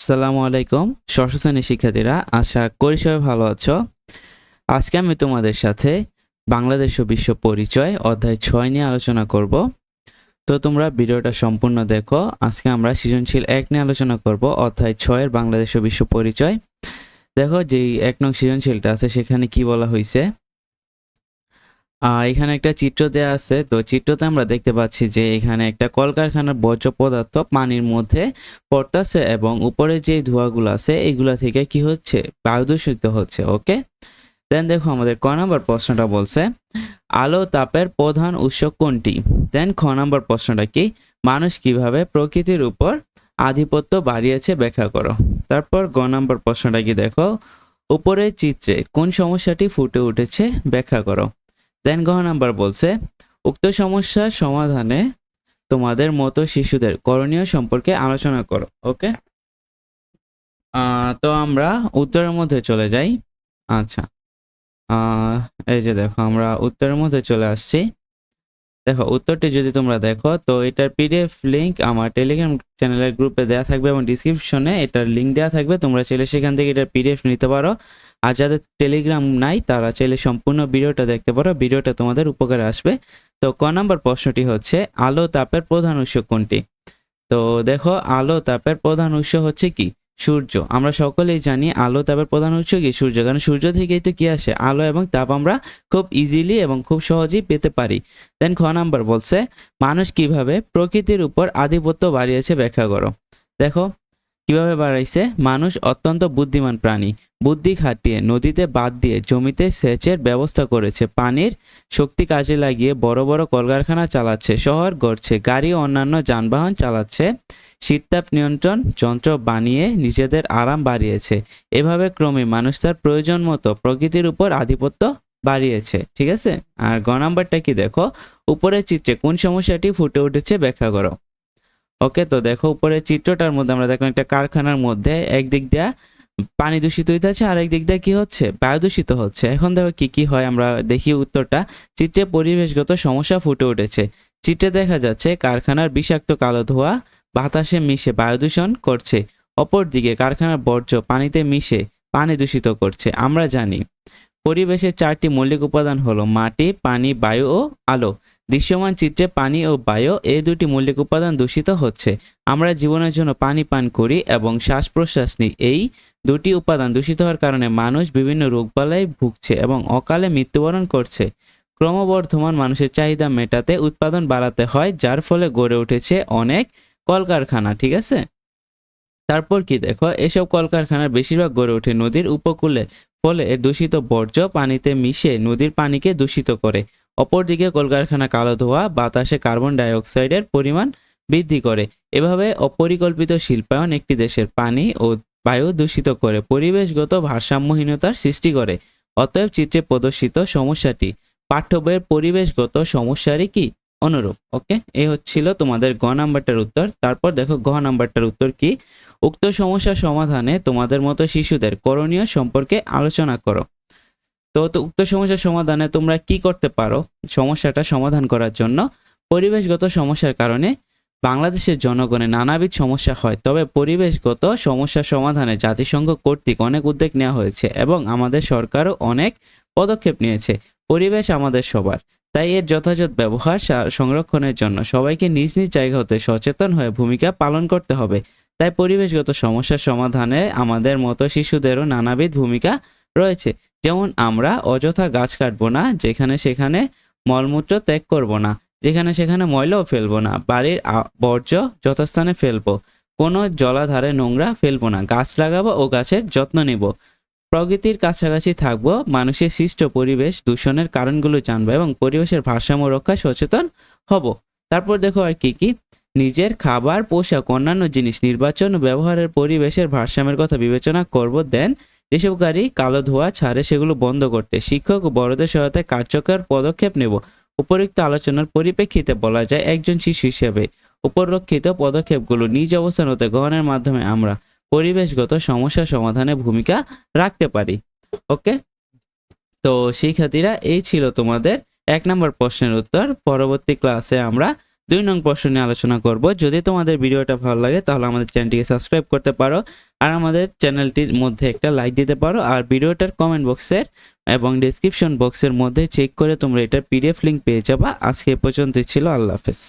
আসসালামু আলাইকুম, ষষ্ঠ শ্রেণির শিক্ষার্থীরা, আশা করি সবাই ভালো আছো। আজকে আমি তোমাদের সাথে বাংলাদেশ ও বিশ্ব পরিচয় অধ্যায় ছয় নিয়ে আলোচনা করব। তো তোমরা ভিডিওটা সম্পূর্ণ দেখো। আজকে আমরা সৃজনশীল এক নিয়ে আলোচনা করব, অধ্যায় ছয়ের বাংলাদেশ ও বিশ্ব পরিচয়। দেখো যেই এক নং সৃজনশীলটা আছে, সেখানে কি বলা হয়েছে এখানে একটা চিত্র দেয়া আছে। তো চিত্রতে আমরা দেখতে পাচ্ছি যে এখানে একটা কলকারখানার বর্জ্য পদার্থ পানির মধ্যে পড়তেছে এবং উপরে যে ধোঁয়াগুলো আছে, এগুলা থেকে কি হচ্ছে? বায়ু দূষিত হচ্ছে, ওকে? দেন দেখো আমাদের ক নম্বর প্রশ্নটা বলছে, আলো তাপের প্রধান উৎস কোনটি? দেন খ নম্বর প্রশ্নটা কি, মানুষ কীভাবে প্রকৃতির উপর আধিপত্য বাড়িয়েছে ব্যাখ্যা করো। তারপর গ নম্বর প্রশ্নটা কি দেখো, উপরের চিত্রে কোন সমস্যাটি ফুটে উঠেছে ব্যাখ্যা করো। দেন গ নাম্বার বলছে, উক্ত সমস্যার সমাধানে তোমাদের মতো শিশুদের করণীয় সম্পর্কে আলোচনা করো ওকে তো আমরা উত্তরের মধ্যে চলে যাই। আচ্ছা এই যে দেখো, আমরা উত্তরের মধ্যে চলে আসছি। দেখো, উত্তরটি যদি তোমরা দেখো, তো এটার পিডিএফ লিঙ্ক আমার টেলিগ্রাম চ্যানেলের গ্রুপে দেওয়া থাকবে এবং ডিসক্রিপশনে এটার লিঙ্ক দেওয়া থাকবে। তোমরা চাইলে সেখান থেকে এটার পিডিএফ নিতে পারো। আর যাদের টেলিগ্রাম নাই, তারা চাইলে সম্পূর্ণ ভিডিওটা দেখতে পারো। ভিডিওটা তোমাদের উপকারে আসবে। তো ক নম্বর প্রশ্নটি হচ্ছে, আলো তাপের প্রধান উৎস কোনটি? তো দেখো, আলো তাপের প্রধান উৎস হচ্ছে কি? সূর্য। আমরা সকলেই জানি আলো তাপের প্রধান উৎস কি সূর্য। কারণ সূর্য থেকেই তো কি আসে? আলো এবং তাপ আমরা খুব ইজিলি এবং খুব সহজেই পেতে পারি। দেন খ নাম্বার বলছে, মানুষ কীভাবে প্রকৃতির উপর আধিপত্য বাড়িয়েছে ব্যাখ্যা করো। দেখো, কীভাবে বাড়াইছে? মানুষ অত্যন্ত বুদ্ধিমান প্রাণী। বুদ্ধি খাটিয়ে নদীতে বাদ দিয়ে জমিতে সেচের ব্যবস্থা করেছে। পানির শক্তি কাজে লাগিয়ে বড় বড় কলকারখানা চালাচ্ছে, শহর গড়ছে, গাড়ি অন্যান্য যানবাহন চালাচ্ছে, শীততাপ নিয়ন্ত্রণ যন্ত্র বানিয়ে নিজেদের আরাম বাড়িয়েছে। এভাবে ক্রমে মানুষ তার প্রয়োজন মতো প্রকৃতির উপর আধিপত্য বাড়িয়েছে, ঠিক আছে? আর গ নাম্বারটা কি দেখো? উপরের চিত্রে কোন সমস্যাটি ফুটে উঠেছে ব্যাখ্যা করো। ওকে তো দেখো, উপরের চিত্রটার মধ্যে আমরা দেখলাম একটা কারখানার মধ্যে একদিক দিয়ে পানি দূষিত হইতে হইতেছে আর একদিক দিয়ে কি হচ্ছে? বায়ু দূষিত হচ্ছে। এখন দেখো কি কি হয়, আমরা দেখি উত্তরটা। চিত্রে পরিবেশগত সমস্যা ফুটে উঠেছে। চিত্রে দেখা যাচ্ছে, কারখানার বিষাক্ত কালো ধোঁয়া বাতাসে মিশে বায়ু দূষণ করছে। অপরদিকে কারখানার বর্জ্য পানিতে মিশে পানি দূষিত করছে। আমরা জানি, পরিবেশের চারটি মৌলিক উপাদান হলো মাটি, পানি, বায়ু ও আলো। দৃশ্যমান চিত্রে পানি ও বায়ু এই দুটি মৌলিক উপাদান দূষিত হচ্ছে। আমরা জীবনের জন্য পানি পান করি এবং শ্বাস প্রশ্বাস নিই এই দুটি উপাদান দূষিত হওয়ার কারণে মানুষ বিভিন্ন রোগবালায় ভুগছে এবং অকালে মৃত্যুবরণ করছে। ক্রমবর্ধমান মানুষের চাহিদা মেটাতে উৎপাদন বাড়াতে হয়, যার ফলে গড়ে উঠেছে অনেক কলকারখানা, ঠিক আছে? তারপর কি দেখো, এসব কলকারখানার বেশিরভাগ গড়ে ওঠে নদীর উপকূলে, ফলে দূষিত বর্জ্য পানিতে মিশে নদীর পানিকে দূষিত করে। অপরদিকে কলকারখানা কালো ধোঁয়া বাতাসে কার্বন ডাইঅক্সাইডের পরিমাণ বৃদ্ধি করে। এভাবে অপরিকল্পিত শিল্পায়ন একটি দেশের পানি ও বায়ু দূষিত করে, পরিবেশগত ভারসাম্যহীনতার সৃষ্টি করে। অতএব চিত্রে প্রদর্শিত সমস্যাটি, পাঠ্য বইয়ের পরিবেশগত সমস্যারই কি অনুরূপ? ওকে, এ হচ্ছিল তোমাদের গ নাম্বারটার উত্তর। তারপর দেখো ঘ নাম্বারটার উত্তর কি? উক্ত সমস্যা সমাধানে তোমাদের মতো শিশুদের করণীয় সম্পর্কে আলোচনা করো। তো উক্ত সমস্যার সমাধানে তোমরা কি করতে পারো? সমস্যাটা সমাধান করার জন্য পরিবেশগত সমস্যার কারণে বাংলাদেশের জনগণের নানাবিধ সমস্যা হয়। তবে পরিবেশগত সমস্যা সমাধানে জাতিসংঘ কর্তৃক অনেক উদ্যোগ নেওয়া হয়েছে এবং আমাদের সরকারও অনেক পদক্ষেপ নিয়েছে। পরিবেশ আমাদের সবার। তাই এর যথাযথ ব্যবহার সংরক্ষণের জন্য সবাইকে নিজ নিজ জায়গা হতে সচেতন হয়ে ভূমিকা পালন করতে হবে। তাই পরিবেশগত সমস্যার সমাধানে আমাদের মতো শিশুদেরও নানাবিধ ভূমিকা রয়েছে। যেমন আমরা অযথা গাছ কাটবো না, যেখানে সেখানে মলমূত্র ত্যাগ করব না, যেখানে সেখানে ময়লাও ফেলব না, বাড়ির বর্জ্য যথাস্থানে ফেলব, কোনো জলাধারে নোংরা ফেলব না, গাছ লাগাবো ও গাছের যত্ন নেব। প্রকৃতির কাছাকাছি থাকব, মানুষের সৃষ্ট পরিবেশ দূষণের কারণগুলো জানব এবং পরিবেশের ভারসাম্য রক্ষায় সচেতন হব। তারপর দেখো আর কি কি? নিজের খাবার, পোশাক, অন্যান্য জিনিস, নির্বাচন ও ব্যবহারের পরিবেশের ভারসাম্যের কথা বিবেচনা করব দেন যেসব গাড়ি কালো ধোঁয়া ছাড়ে সেগুলো বন্ধ করতে শিক্ষক ও বড়দের সহায়তায় কার্যকর পদক্ষেপ নেব। উপরোক্ত আলোচনার পরিপ্রেক্ষিতে বলা যায় একজন শিশু হিসেবে উপরক্ষিত পদক্ষেপগুলো নিজ অবস্থান হতে গ্রহণের মাধ্যমে আমরা পরিবেশগত সমস্যা সমাধানে ভূমিকা রাখতে পারি। ওকে? তো শিক্ষার্থীরা, এই ছিল তোমাদের এক নম্বর প্রশ্নের উত্তর। পরবর্তী ক্লাসে আমরা দুই নং প্রশ্ন নিয়ে আলোচনা করব। যদি তোমাদের ভিডিওটা ভালো লাগে, তাহলে আমাদের চ্যানেলটিকে সাবস্ক্রাইব করতে পারো আর আমাদের চ্যানেলটির মধ্যে একটা লাইক দিতে পারো আর ভিডিওটার কমেন্ট বক্সের এবং ডিসক্রিপশন বক্সের মধ্যে চেক করে তোমরা এটার পিডিএফ লিঙ্ক পেয়ে যাবা। আজকে এ পর্যন্তই ছিল। আল্লাহ হাফেজ।